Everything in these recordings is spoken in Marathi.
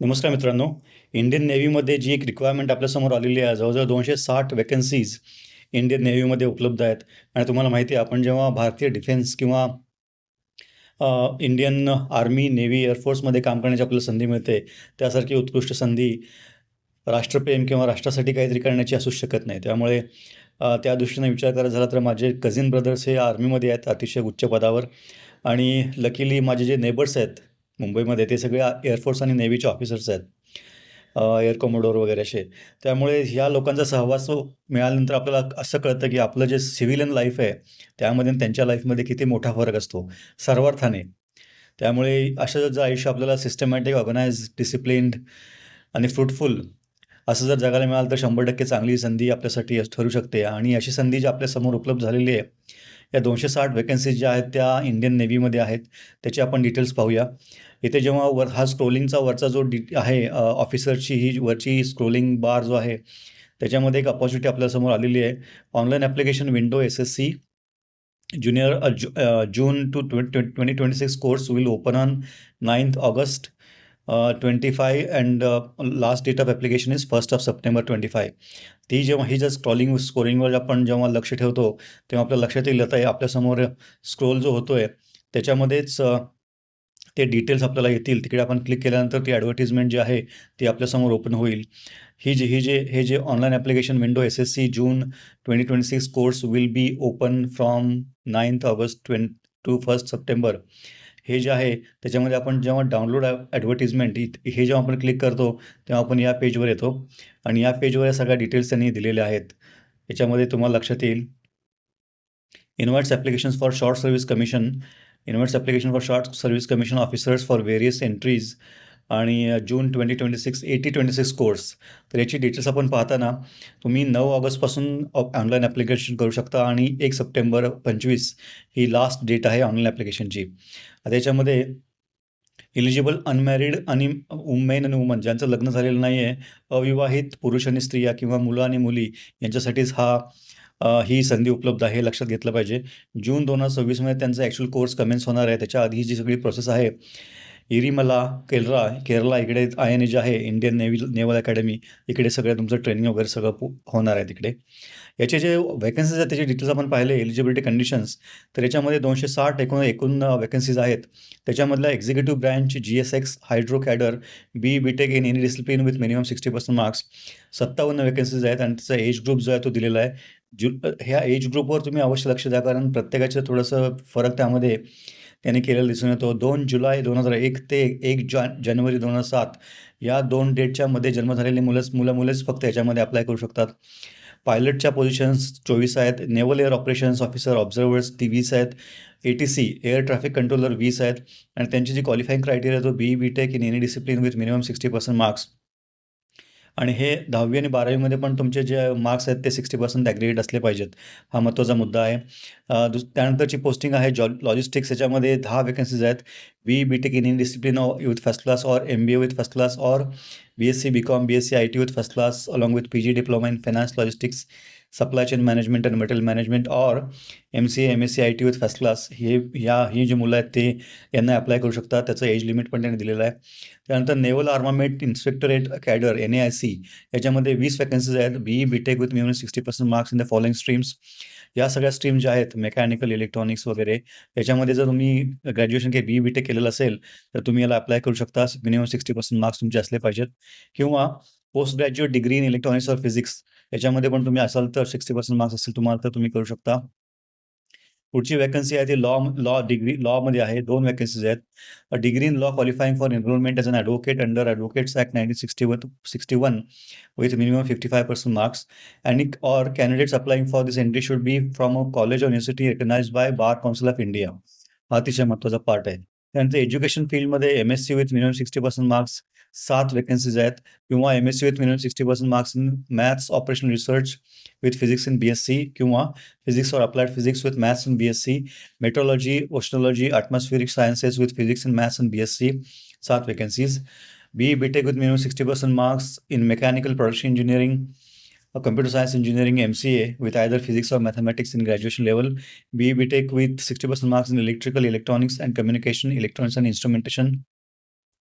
नमस्कार मित्रांनो. इंडियन नेव्हीमध्ये जी एक रिक्वायरमेंट आपल्यासमोर आलेली आहे जवळजवळ दोनशे साठ वॅकन्सीज इंडियन नेव्हीमध्ये उपलब्ध आहेत. आणि तुम्हाला माहिती आहे आपण जेव्हा भारतीय डिफेन्स किंवा इंडियन आर्मी नेव्ही एअरफोर्समध्ये काम करण्याची आपल्याला संधी मिळते त्यासारखी उत्कृष्ट संधी राष्ट्रप्रेम किंवा राष्ट्रासाठी काहीतरी करण्याची असू शकत नाही. त्यामुळे त्या दृष्टीने विचार करायचा झाला तर माझे कझिन ब्रदर्स हे आर्मीमध्ये आहेत अतिशय उच्च पदावर. आणि लकीली माझे जे नेबर्स आहेत मुंबईमध्ये ते सगळे एअरफोर्स आणि नेव्हीचे ऑफिसर्स आहेत. एअर कॉमोडोर वगैरे असे. त्यामुळे ह्या लोकांचा सहवास मिळाल्यानंतर आपल्याला असं कळतं की आपलं जे सिव्हिलियन लाईफ आहे त्यामध्ये त्यांच्या लाईफमध्ये किती मोठा फरक असतो. सर्वार्थाने. त्यामुळे असं जर आयुष्य आपल्याला सिस्टमॅटिक ऑर्गनाइज डिसिप्लिन्ड आणि फ्रुटफुल असं जर जगायला मिळालं तर शंभर टक्के चांगली संधी आपल्यासाठी ठरू शकते. आणि अशी संधी जी आपल्यासमोर उपलब्ध झालेली आहे या दोनशे साठ वेकन्सीज ज्या आहेत त्या इंडियन नेव्हीमध्ये आहेत. त्याचे आपण डिटेल्स पाहूया. इथे जेव्हा वर हा स्क्रोलिंगचा वरचा जो डी आहे ऑफिसरची ही वरची स्क्रोलिंग बार जो आहे त्याच्यामध्ये एक अपॉर्च्युनिटी आपल्यासमोर आलेली आहे. Online application window S S C junior June two twenty twenty twenty six course will open on ninth August twenty five and last date of application is first of September twenty five ती जेव्हा ही जर स्क्रॉलिंग स्कोरिंगवर आपण जेव्हा लक्ष ठेवतो तेव्हा आपल्या लक्षात येईल आता आपल्यासमोर स्क्रोल जो होतो आहे त्याच्यामध्येच uh, ते डिटेल्स आपल्याला येतील. तिकडे आपण क्लिक केल्यानंतर ती ॲडव्हर्टिजमेंट जी आहे ती आपल्यासमोर ओपन होईल. ही जी ही जे हे जे online application window S S C June twenty twenty six course will be open from ninth August twenty to first September हे जे आहे त्याच्यामध्ये आपण जेव्हा डाउनलोड ॲडव्हर्टिजमेंट हे जेव्हा आपण क्लिक करतो तेव्हा आपण या पेजवर येतो. आणि या पेजवर या सगळ्या डिटेल्स त्यांनी दिलेल्या आहेत. याच्यामध्ये तुम्हाला लक्षात येईल. Invites applications for short service commission invites application for short service commission officers for various entries आणि June twenty twenty six AT twenty six course तर याची डिटेल्स आपण पाहताना तुम्ही नऊ ऑगस्टपासून ऑनलाईन ॲप्लिकेशन करू शकता आणि एक सप्टेंबर पंचवीस ही लास्ट डेट आहे ऑनलाईन ॲप्लिकेशनची आता याच्यामध्ये इलिजिबल अनमॅरिड आणि मेन आणि वुमन ज्यांचं लग्न झालेलं नाही आहे अविवाहित पुरुष आणि स्त्रिया किंवा मुलं आणि मुली यांच्यासाठीच हा ही संधी उपलब्ध आहे लक्षात घेतलं पाहिजे. जून दोन हजार सव्वीसमध्ये त्यांचा ॲक्च्युअल कोर्स कमेन्स होणार आहे. त्याच्या आधी जी सगळी प्रोसेस आहे इरिमला केरळा केरला इकडे आय एन ए जे आहे इंडियन नेव्ही नेव्हल अकॅडमी इकडे सगळं तुमचं ट्रेनिंग वगैरे सगळं होणार आहे तिकडे. याचे जे वॅकन्सीज आहेत त्याचे डिटेल्स आपण पाहिले एलिजिबिलिटी कंडिशन्स तर याच्यामध्ये दोनशे साठ एकूण एकूण वॅकन्सीज आहेत. त्याच्यामधल्या executive branch G S X hydro cadre B B tech in any discipline with minimum sixty percent marks सत्तावन्न वॅकन्सीज आहेत आणि त्याचा एज ग्रुप जो आहे तो दिलेला आहे. जु ह्या एज ग्रुपवर तुम्ही अवश्य लक्ष द्या कारण प्रत्येकाचं थोडंसं फरक त्यामध्ये यांनी केलेला दिसून येतो. दोन जुलै दोन हजार एक ते एक जान जानेवारी दोन हजार सात या दोन डेटच्या मध्ये जन्म झालेली मुलंच मुलं मुलेच फक्त याच्यामध्ये अप्लाय करू शकतात. पायलटच्या पोझिशन्स चोवीस आहेत. Naval air operations officer observers ती वीस आहेत. A T C air traffic controller वीस आहेत. आणि त्यांची जी क्वालिफाईंग क्रायटेरिया तो B B tech in any discipline with minimum sixty percent marks आणि हे दहावी आणि बारावीमध्ये पण तुमचे जे मार्क्स आहेत ते सिक्स्टी पर्सेंट ॲग्रिगेट असले पाहिजेत. हा महत्त्वाचा मुद्दा आहे. दुस त्यानंतरची पोस्टिंग आहे जॉ लॉजिस्टिक्स याच्यामध्ये दहा वेकन्सीज आहेत. B B tech in in discipline with first class or M B A with first class or B S C B com B S C I T with first class along with P G diploma in finance logistics supply chain management and material management or M C M S C I T with first class हे या ही जी मुलं आहेत ते यांना अप्लाय करू शकतात. त्याचं एज लिमिट पण त्यांनी दिलेलं आहे. त्यानंतर naval armament inspectorate cadre N A I C याच्यामध्ये वीस वॅकन्सीज आहेत. B B tech with minimum sixty percent marks in the following streams या सगळ्या स्ट्रीम ज्या आहेत मेकॅनिकल इलेक्ट्रॉनिक्स वगैरे याच्यामध्ये जर तुम्ही ग्रॅज्युएशन के बी बी टेक केलेलं असेल तर तुम्ही याला अप्लाय करू शकता. मिनिमम सिक्स्टी पर्सेंट मार्क्स तुमचे असले पाहिजेत. किंवा post graduate degree in electronics or physics. याच्यामध्ये पण तुम्ही असाल तर सिक्स्टी पर्सेंट मार्क्स असतील तुम्हाला तर तुम्ही करू शकता. पुढची वॅकन्सी आहे ती लॉ लॉ डिग्री लॉमध्ये आहे. दोन वॅकन्सीज आहेत. Degree in law qualifying for enrolment as an advocate under advocates act nineteen sixty one sixty one with minimum 55% marks. And it- or candidates applying for this entry should be from a college or university recognized by bar council of India हा अतिशय महत्त्वाचा पार्ट आहे. त्यानंतर एज्युकेशन फील्डमध्ये M S C with minimum sixty percent marks सात वेकन्सीज आहेत. किंवा M S C with minimum sixty percent marks in maths operational research with physics in B S C किंवा physics or applied physics with maths in B S C meteorology oceanology atmospheric sciences with physics in maths in B S C सात vacancies B B tech with minimum sixty percent marks in mechanical production engineering computer science engineering MCA with either physics or mathematics in graduation level, B B Tech with 60% marks in electrical, electronics and communication, electronics and instrumentation,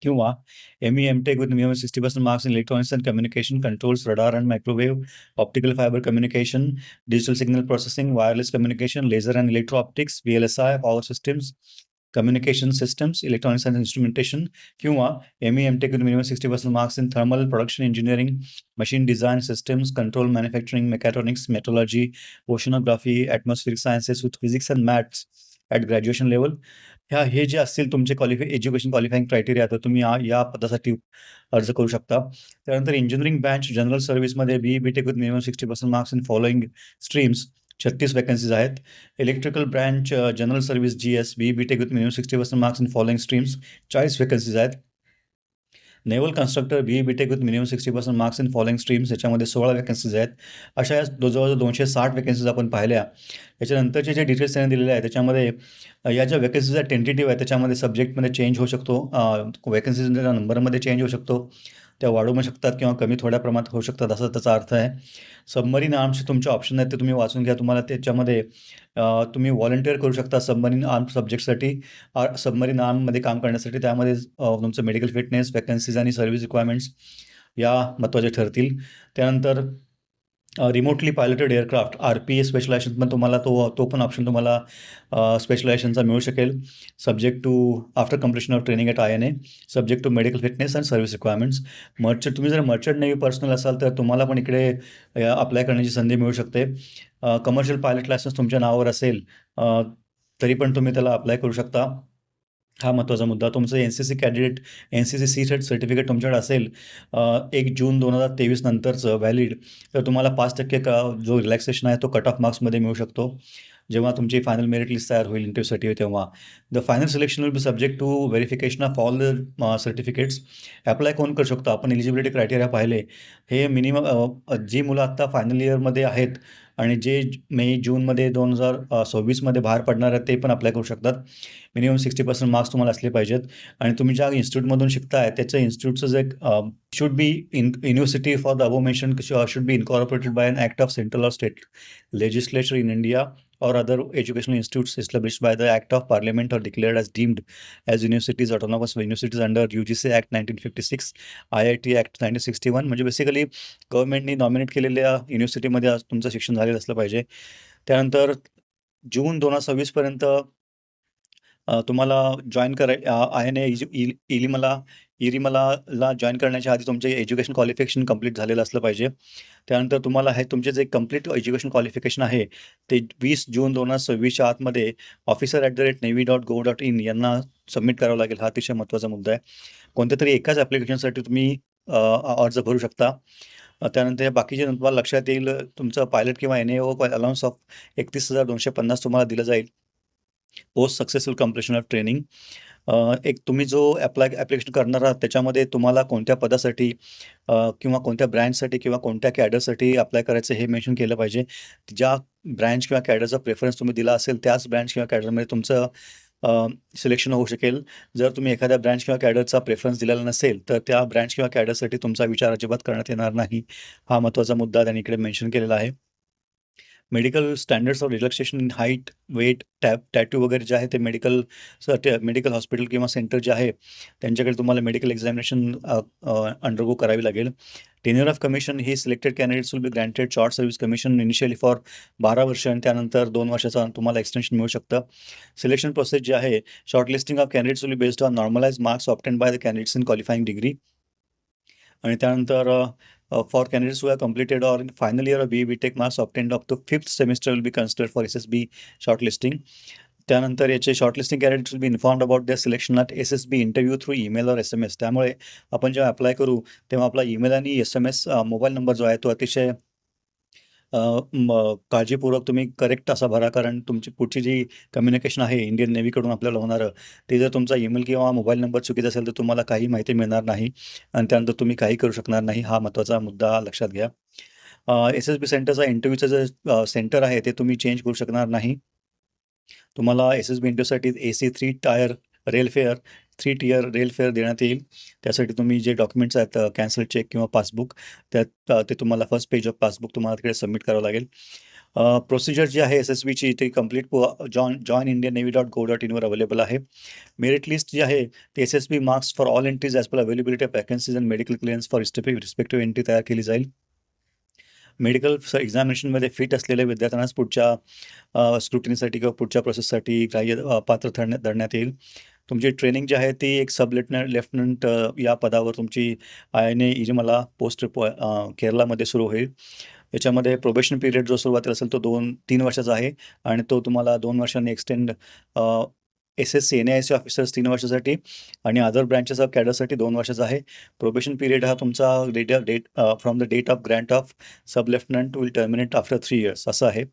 किंवा M E M tech with minimum sixty percent marks in electronics and communication controls radar and microwave optical fibre communication digital signal processing wireless communication laser and electro optics V L S I power systems communication systems electronics and instrumentation किंवा M E M tech minimum sixty percent marks in thermal production engineering machine design systems control manufacturing mechatronics metallurgy oceanography atmospheric sciences with physics and maths at graduation level ह्या हे जे असतील तुमचे क्वालिफाय एज्युकेशन क्वालिफाईंग क्रायटेरिया तर तुम्ही या या पदासाठी अर्ज करू शकता. त्यानंतर engineering branch general सर्व्हिसमध्ये B B tech with minimum sixty percent marks in following streams छत्तीस वॅकन्सीज आहेत. Electrical branch general service G S B B tech with minimum sixty percent marks in following streams चाळीस वॅकन्सीज आहेत. Naval constructor B B tech with minimum sixty percent marks in following streams याच्यामध्ये सोळा वॅकन्सीज आहेत. अशा या जवळजवळ दोनशे साठ वॅकन्सीज आपण पाहिल्या. याच्यानंतरचे जे डिटेल्स त्यांनी दिलेले आहेत त्याच्यामध्ये या ज्या वॅकन्सीज आहेत टेंटेटिव्ह आहे त्याच्यामध्ये सब्जेक्टमध्ये चेंज होऊ शकतो. वॅकन्सीजच्या नंबरमध्ये चेंज होऊ शकतो. त्या वाढू पण शकतात किंवा कमी थोड्या प्रमाणात होऊ शकतात असा त्याचा अर्थ आहे. सबमरीन आर्म्सचे तुमचे ऑप्शन आहेत ते तुम्ही वाचून घ्या. तुम्हाला त्याच्यामध्ये तुम्ही व्हॉलंटिअर करू शकता सबमरीन आर्म सब्जेक्टसाठी सबमरीन आर्ममध्ये काम करण्यासाठी त्यामध्ये तुमचं मेडिकल फिटनेस वॅकन्सीज आणि सर्व्हिस रिक्वायरमेंट्स या महत्त्वाचे ठरतील. त्यानंतर remotely piloted aircraft R P A specialisation पण तुम्हाला तो तो पण ऑप्शन तुम्हाला स्पेशलायझेशनचा मिळू शकेल. Subject to after completion of training at I N A subject to medical fitness and service requirements merchant तुम्ही जर मर्चंट नेव्ही पर्सनल असाल तर तुम्हाला पण इकडे अप्लाय करण्याची संधी मिळू शकते. कमर्शियल पायलट लायसन्स तुमच्या नावावर असेल तरी पण तुम्ही त्याला अप्लाय करू शकता. हा महत्त्वाचा मुद्दा. तुमचं N C C candidate N C C C cert certificate तुमच्याकडे असेल एक जून दोन हजार तेवीस नंतरचं व्हॅलिड तर तुम्हाला पाच टक्के का जो रिलॅक्सेशन आहे तो कट ऑफ मार्क्समध्ये मिळू शकतो. जेव्हा तुमची फायनल मेरिट लिस्ट तयार होईल इंटरव्ह्यूसाठी तेव्हा. The final selection will be subject to verification of all the certificates apply कोण करू शकतो? आपण एलिजिबिलिटी क्रायटेरिया पाहिले. हे मिनिमम जी मुलं आत्ता फायनल इयरमध्ये आहेत आणि जे मे जूनमध्ये दोन हजार सव्वीसमध्ये बाहेर पडणार आहेत ते पण अप्लाय करू शकतात. मिनिमम सिक्स्टी पर्सेंट मार्क्स तुम्हाला असले पाहिजेत. आणि तुम्ही ज्या इन्स्टिट्यूटमधून शिकताय त्याचं इन्स्टिट्यूटचं जे should be in university for the above mention should be incorporated by an act of central or state legislature in India or other educational institutes established by the Act of Parliament or declared as deemed as universities, autonomous universities under UGC Act 1956, IIT Act 1961 म्हणजे बेसिकली गव्हर्नमेंटनी नॉमिनेट केलेल्या युनिव्हर्सिटीमध्ये आज तुमचं शिक्षण झालेलं असलं पाहिजे त्यानंतर जून दोन हजार सव्वीसपर्यंत तुम्हाला जॉईन कराय आय एन ए इलिमला ला जॉईन करण्याच्या आधी तुमचे एज्युकेशन क्वालिफिकेशन कंप्लीट झालेलं असलं पाहिजे. त्यानंतर तुम्हाला हे तुमचे जे कंप्लीट एज्युकेशन क्वालिफिकेशन आहे ते वीस जून दोन हजार सव्वीसच्या आतमध्ये officer at the rate navy dot gov dot in यांना सबमिट करावं लागेल हा अतिशय महत्त्वाचा मुद्दा आहे. कोणत्या तरी एकाच ॲप्लिकेशनसाठी तुम्ही अर्ज भरू शकता. त्यानंतर या बाकीचे तुम्हाला लक्षात येईल तुमचं पायलट किंवा N A O allowance of एकतीस हजार दोनशे पन्नास तुम्हाला दिलं जाईल. Post successful completion of training एक तुम्ही जो ॲप्लाय ॲप्लिकेशन करणार आहात त्याच्यामध्ये तुम्हाला कोणत्या पदासाठी किंवा कोणत्या ब्रँचसाठी किंवा कोणत्या कॅडरसाठी अप्लाय करायचं हे मेन्शन केलं पाहिजे. ज्या ब्रँच किंवा कॅडरचा प्रेफरन्स तुम्ही दिला असेल त्याच ब्रँच किंवा कॅडरमध्ये तुमचं सिलेक्शन होऊ शकेल. जर तुम्ही एखाद्या ब्रँच किंवा कॅडरचा प्रेफरन्स दिलेला नसेल तर त्या ब्रँच किंवा कॅडरसाठी तुमचा विचार अजिबात करण्यात येणार नाही. हा महत्त्वाचा मुद्दा त्यांनी इकडे मेन्शन केलेला आहे. Medical standards of relaxation height weight tap tattoo वगैरे जे आहे ते मेडिकल मेडिकल हॉस्पिटल किंवा सेंटर जे आहे त्यांच्याकडे तुम्हाला मेडिकल एक्झामिनेशन अंडरगो करावी लागेल. Tenure of commission he selected candidates will be granted short service commission initially for बारा वर्ष आणि त्यानंतर दोन वर्षाचा तुम्हाला एक्सटेन्शन मिळू शकतं. सिलेक्शन प्रोसेस जे आहे short listing of candidates will be based on normalise marks obtain by the candidates in qualifying degree आणि त्यानंतर for candidates who completed completed or in final year of B B tech marks obtained of to fifth semester will be consider for S S B short listing त्यानंतर याचे shortlisting caret will be informed about the selection at S S B interview through email or S M S त्यामुळे आपण जेव्हा अप्लाय करू तेव्हा आपला ईमेल आणि S M S mobile number जो आहे तो अतिशय अ, म काळजीपूर्वक तुम्ही करेक्ट असा भरा कारण तुमची पुढची जी कम्युनिकेशन आहे इंडियन नेव्हीकडून आपल्याला होणारं ते जर तुमचा ईमेल किंवा मोबाईल नंबर चुकीचा असेल तर तुम्हाला काही माहिती मिळणार नाही. आणि त्यानंतर तुम्ही काही करू शकणार नाही हा महत्त्वाचा मुद्दा लक्षात घ्या. एस एस बी सेंटरचा इंटरव्ह्यूचं जे सेंटर आहे ते तुम्ही चेंज करू शकणार नाही. तुम्हाला एस एस बी इंटरव्ह्यूसाठी A C three tier rail fare three tier rail fare देण्यात येईल त्यासाठी तुम्ही जे डॉक्युमेंट्स आहेत कॅन्सल चेक किंवा पासबुक त्यात ते तुम्हाला फर्स्ट पेज ऑफ पासबुक तुम्हाला तिकडे सबमिट करावं लागेल प्रोसिजर जी आहे एस-एस-बीची ती complete join join Indian navy dot gov dot इनवर available आहे. मेरिट लिस्ट जी आहे ती S S B marks for all entries as per availability of vacancies and medical clearance for respective respective entry तयार केली जाईल. मेडिकल एक्झामिनेशनमध्ये फिट असलेल्या विद्यार्थ्यांनाच पुढच्या स्क्रुटिनीसाठी किंवा पुढच्या प्रोसेससाठी ग्राह्य पात्र ठरण्या धरण्यात येईल. तुमची ट्रेनिंग जी आहे ती एक सब लेफ्टनंट लेफ्टनंट या पदावर तुमची आय-एन-ए इरिमला पोस्ट केरलामध्ये सुरू होईल. याच्यामध्ये प्रोबेशन पिरियड जो सुरुवातीला असेल तो 2-3 वर्षाचा आहे आणि तो तुम्हाला दोन वर्षांनी एक्सटेंड एस-एस-सी, एन-आय-एस-सी ऑफिसर्स तीन वर्षासाठी आणि अदर ब्रँचेस ऑफ कॅडरसाठी दोन वर्षाचा आहे. प्रोबेशन पिरियड हा तुमचा date date from the date of grant of sub lieutenant will terminate after three years असं आहे.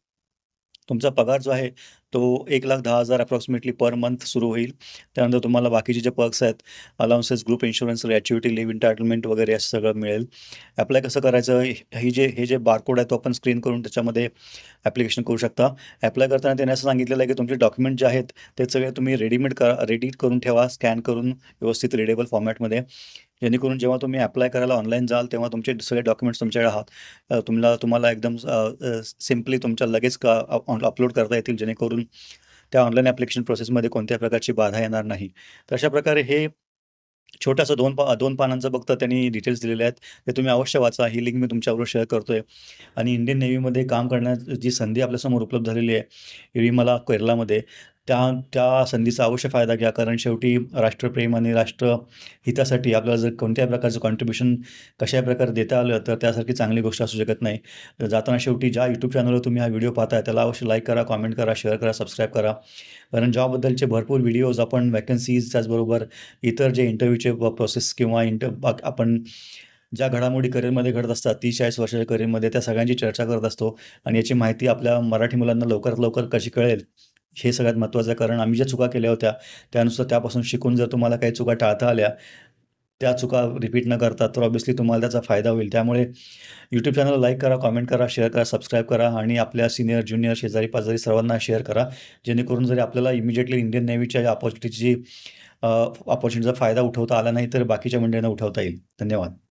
तुमचा पगार जो आहे तो 1,10,000 अप्रॉक्सिमेटली पर मंथ सुरू होईल. त्यानंतर तुम्हाला बाकीचे जे पर्क्स आहेत, allowances, group insurance, gratuity, leave entitlement वगैरे असं सगळं मिळेल. ॲप्लाय कसं करायचं? ही जे हे जे बारकोड आहे तो आपण स्क्रीन करून त्याच्यामध्ये ॲप्लिकेशन करू शकता. ॲप्लाय करताना त्यांनी असं सांगितलेलं आहे की तुमचे डॉक्युमेंट जे आहेत ते सगळे तुम्ही रेडीमेड करा रेडी करून ठेवा स्कॅन करून व्यवस्थित रिडेबल फॉर्मॅटमध्ये. जेणेकरून जेव्हा तुम्ही ॲप्लाय करायला ऑनलाईन जाल तेव्हा तुमचे सगळे डॉक्युमेंट्स तुमच्याकडे आहात. तुम्हाला तुम्हाला एकदम सिम्पली तुमच्या लगेच का अपलोड करता येतील जेणेकरून त्या ऑनलाईन ॲप्लिकेशन प्रोसेसमध्ये कोणत्या प्रकारची बाधा येणार नाही. तर अशा प्रकारे हे छोट्यासा दोन पा दोन पानांचं फक्त त्यांनी डिटेल्स दिलेले आहेत. ते तुम्ही अवश्य वाचा. ही लिंक मी तुमच्याबरोबर शेअर करतोय आणि इंडियन नेव्हीमध्ये काम करण्याची जी संधी आपल्यासमोर उपलब्ध झालेली आहे, इरिमला केरलामध्ये त्या त्या संधीचा अवश्य फायदा घ्या. कारण शेवटी राष्ट्रप्रेम आणि राष्ट्र हितासाठी आपल्याला जर कोणत्याही प्रकारचं कॉन्ट्रिब्युशन कशाही प्रकारे देता आलं तर त्यासारखी चांगली गोष्ट असू शकत नाही. तर जाताना शेवटी ज्या यूट्यूब चॅनलवर तुम्ही हा व्हिडिओ पाहताय त्याला अवश्य लाईक करा, कॉमेंट करा, शेअर करा, सबस्क्राईब करा. कारण जॉबबद्दलचे भरपूर व्हिडिओज आपण वॅकन्सीज त्याचबरोबर इतर जे इंटरव्ह्यूचे प्रोसेस किंवा इंटर आपण ज्या घडामोडी करिअरमध्ये घडत असतात 30-40 वर्षाच्या करिअरमध्ये त्या सगळ्यांची चर्चा करत असतो आणि याची माहिती आपल्या मराठी मुलांना लवकरात लवकर कशी कळेल हे सगळ्यात महत्त्वाचं कारण आम्ही ज्या चुका केल्या होत्या त्यानुसार त्यापासून शिकून जर तुम्हाला काही चुका टाळता आल्या, त्या चुका रिपीट न करता तर ऑब्व्हियसली तुम्हाला त्याचा फायदा होईल. त्यामुळे यूट्यूब चॅनलला लाईक करा, कमेंट करा, शेअर करा, सबस्क्राईब करा आणि आपल्या सिनियर ज्युनियर, शेजारी-पाजारी सर्वांना शेअर करा. जेणेकरून जरी आपल्याला इमिडिएटली इंडियन नेव्हीच्या या अपॉर्च्युनिटीची फायदा उठवता आला नाही तर बाकीच्या मंडळींना उठवता येईल. धन्यवाद.